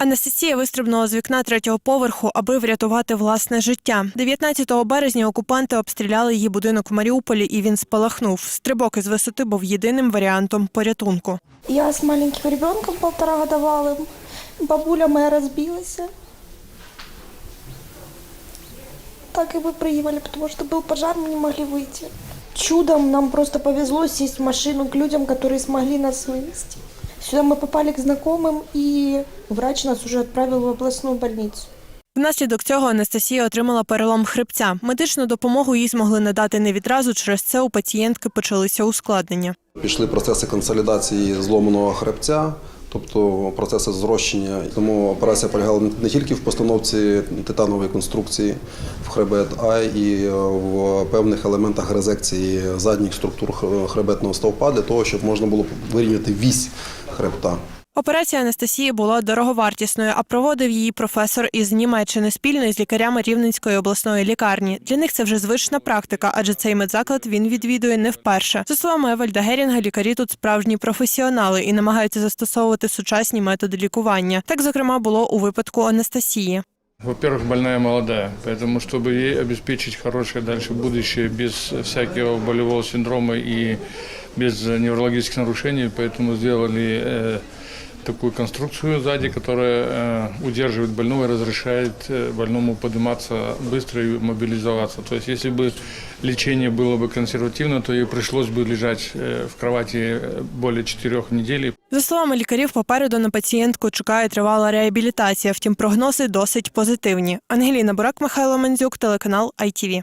Анастасія вистрибнула з вікна третього поверху, аби врятувати власне життя. 19 березня окупанти обстріляли її будинок в Маріуполі, і він спалахнув. Стрибок із висоти був єдиним варіантом порятунку. Я с маленьким ребенком полторагодовалым. Бабуля моя разбилась. Так и мы приехали, потому что был пожар, мы не могли выйти. Чудом нам просто повезло сесть в машину к людям, которые смогли нас вывести. Сюда мы попали к знакомым, и врач нас уже отправил в областную больницу. Внаслідок цього Анастасія отримала перелом хребця. Медичну допомогу їй змогли надати не відразу. Через це у пацієнтки почалися ускладнення. Пішли процеси консолідації зломаного хребця, тобто процеси зрощення. Тому операція полягала не тільки в постановці титанової конструкції в хребет, а й в певних елементах резекції задніх структур хребетного стовпа для того, щоб можна було вирівняти вісь хребта. Операція Анастасії була дороговартісною, а проводив її професор із Німеччини спільно із лікарями Рівненської обласної лікарні. Для них це вже звична практика, адже цей медзаклад він відвідує не вперше. За словами Евальда Герінга, лікарі тут справжні професіонали і намагаються застосовувати сучасні методи лікування. Так, зокрема, було у випадку Анастасії. Во-первых, больная молодая, поэтому чтобы ей обеспечить хорошее дальше будущее без всякого болевого синдрома и без неврологических нарушений, поэтому сделали э, такую конструкцию сзади, которая э, удерживает больного и разрешает э, больному подниматься быстро и мобилизоваться. То есть если бы лечение было бы консервативно, то ей пришлось бы лежать э, в кровати э, более четырех недель. За словами лікарів, попереду на пацієнтку чекає тривала реабілітація. Втім, прогнози досить позитивні. Ангеліна Бурак, Михайло Мандзюк, телеканал ITV.